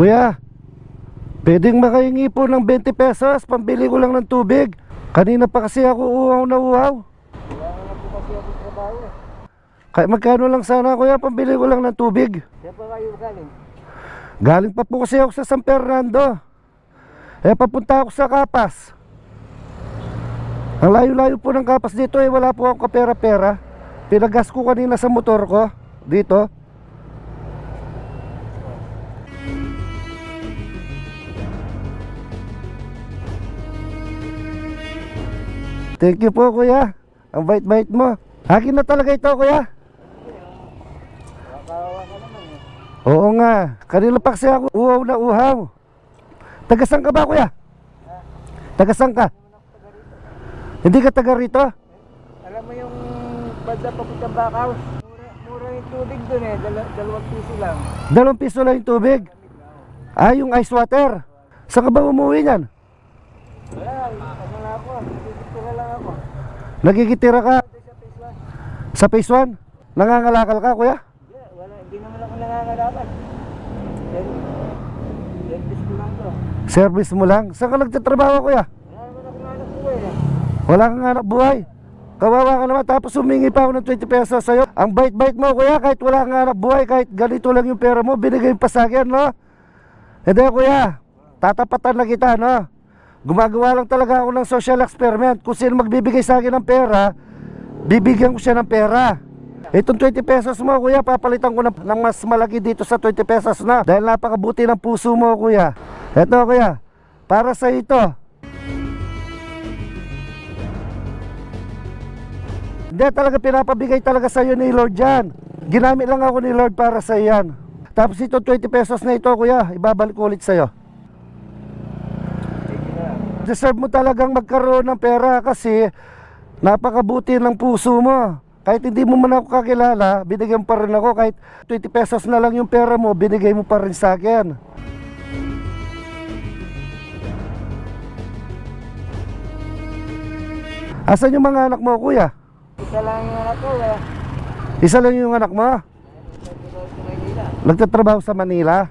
Kuya, pwedeng makahingi po ng 20 pesos, pambili ko lang ng tubig. Kanina pa kasi ako uhaw na uhaw. Wala na po kasi ako trabaho eh. Kaya magkano lang sana kuya, pambili ko lang ng tubig. Saan pa kayo galing? Galing pa po kasi ako sa San Fernando. Eh papunta ako sa Kapas. Ang layo-layo po ng Kapas dito eh wala po akong kapera-pera. Pinagas ko kanina sa motor ko dito. Thank you po kuya. Ang bait-bait mo. Akin na talaga ito kuya. Oo nga. Kanina pa kasi ako uhaw na uhaw. Tagasan ka ba kuya? Tagasan ka? Hindi ka taga rito? Alam mo yung banda papuntang Bakaw? Mura, mura yung tubig dun eh. Dala, dalawang piso lang. Dalawang piso lang yung tubig. Ah, yung ice water. Saan ka ba umuwi niyan? Wala, ano na ako. Nagtitira lang ako. Nagkikitira ka Sa phase 1. sa phase 1? Nangangalakal ka kuya? Hindi, wala. Hindi naman ako nangangalakan. Service ko lang to. Service mo lang? Saan ka nagtatrabaho kuya? Wala naman ako anak ko eh. Wala kang anak buhay. Kawawa ka naman tapos humingi pa ako ng 20 pesos sa'yo. Ang bait-bait mo kuya kahit wala kang anak buhay, kahit ganito lang yung pera mo, binigay mo pa sa akin, no? Hindi kuya, tatapatan na kita, no? Gumagawa lang talaga ako ng social experiment. Kung sino magbibigay sa akin ng pera, bibigyan ko siya ng pera. Itong 20 pesos mo kuya, papalitan ko ng, ng mas malaki dito sa 20 pesos na. Dahil napakabuti ng puso mo kuya. Eto kuya, para sa ito. Hindi talaga pinapabigay talaga sa iyo ni Lord yan. Ginamit lang ako ni Lord para sa yan. Tapos ito 20 pesos na ito kuya, ibabalik ulit sa iyo. Deserve mo talagang magkaroon ng pera kasi napakabuti ng puso mo. Kahit hindi mo man ako kakilala, binigyan pa rin ako. Kahit 20 pesos na lang yung pera mo, binigay mo pa rin sa akin. Asan yung mga anak mo, kuya? Isa lang yung anak ko eh. Isa lang yung anak mo? Nagtatrabaho sa Manila?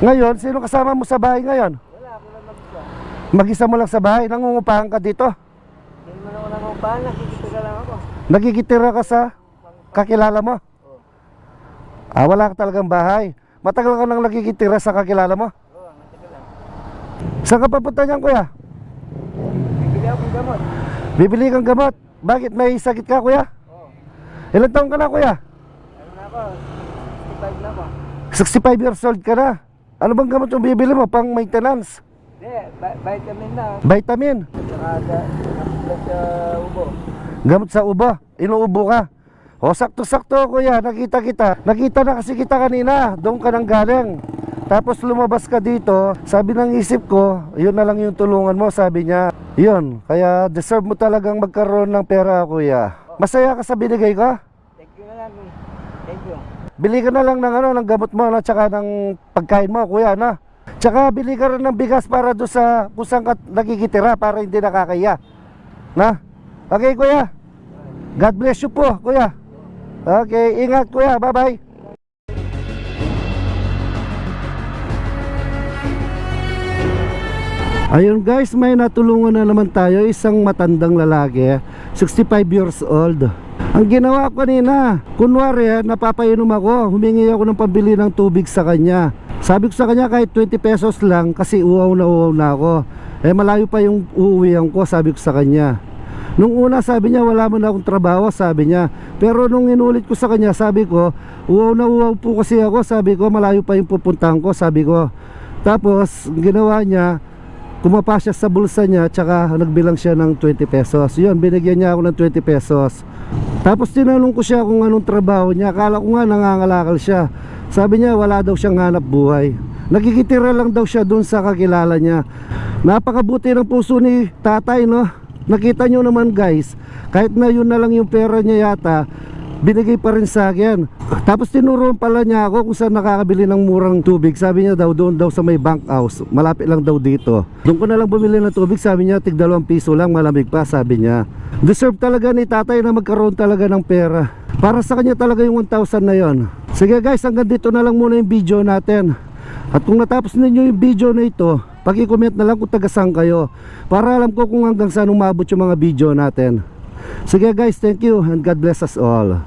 Ngayon, sino kasama mo sa bahay ngayon? Mag-isa. Mo lang sa bahay, nangungupahan ka dito. Hindi naman ako nangupahan, nakikitira lang ako. Nagkikitira ka sa kakilala mo. Ah, wala ka talagang bahay. Matagal ka nang nagkikitira sa kakilala mo. Oo, matagal lang. Saan ka papunta niyan, kuya? Bibili ako ng gamot. Bibili kang gamot. Bakit? May sakit ka, kuya? Oo. Ilan taong ka na, kuya? Ano na ako? 65 na ako. 65 years old ka na. Ano bang gamot yung bibili mo? Pang maintenance? Hindi, vi- vitamin na. Vitamin? Plus sa ubo. Gamot sa ubo? Inuubo ka? O sakto-sakto kuya, nakita kita. Nakita na kasi kita kanina, doon ka nang galing. Tapos lumabas ka dito, sabi ng isip ko, yun na lang yung tulungan mo, sabi niya. Yun, kaya deserve mo talagang magkaroon ng pera kuya. Masaya ka sa binigay ko? Thank you na lang. Thank you. Bili ka na lang ng ano, ng gamot mo, no, tsaka ng pagkain mo kuya, no? Tsaka bili ka rin ng bigas para doon sa kung saan ka nakikitira para hindi nakakaya. Na? Okay kuya? God bless you po kuya. Okay, ingat kuya. Bye-bye. Ayun guys, may natulungan na naman tayo isang matandang lalaki, 65 years old. Ang ginawa ko kanina, kunwari napapainom ako, humingi ako ng pambili ng tubig sa kanya. Sabi ko sa kanya kahit 20 pesos lang kasi uwaw na uwaw na ako. Eh malayo pa yung uuwihan ko, sabi ko sa kanya. Nung una sabi niya wala mo na akong trabaho sabi niya. Pero nung inulit ko sa kanya sabi ko Uwaw na uwaw po kasi ako sabi ko malayo pa yung pupuntahan ko sabi ko. Tapos ginawa niya Kumapa siya sa bulsa niya Tsaka nagbilang siya ng 20 pesos. Yun binigyan niya ako ng 20 pesos. Tapos tinanong ko siya kung anong trabaho niya. Akala ko nga nangangalakal siya Sabi niya wala daw siyang hanap buhay. Nakikitira lang daw siya dun sa kakilala niya. Napakabuti ng puso ni tatay no? Nakita nyo naman guys Kahit na yun na lang yung pera niya yata Binigay pa rin sa akin. Tapos tinuruan pala niya ako kung saan nakakabili ng murang tubig. Sabi niya daw doon daw sa may bank house. Malapit lang daw dito. Doon ko na lang bumili ng tubig. Sabi niya tig dalawang piso lang malamig pa sabi niya. Deserve talaga ni tatay na magkaroon talaga ng pera. Para sa kanya talaga yung 1,000 na yon Sige guys hanggang dito na lang muna yung video natin At kung natapos ninyo yung video na ito, paki-comment na lang kung taga saan kayo para alam ko kung hanggang saan umabot yung mga video natin. Sige guys, thank you and God bless us all.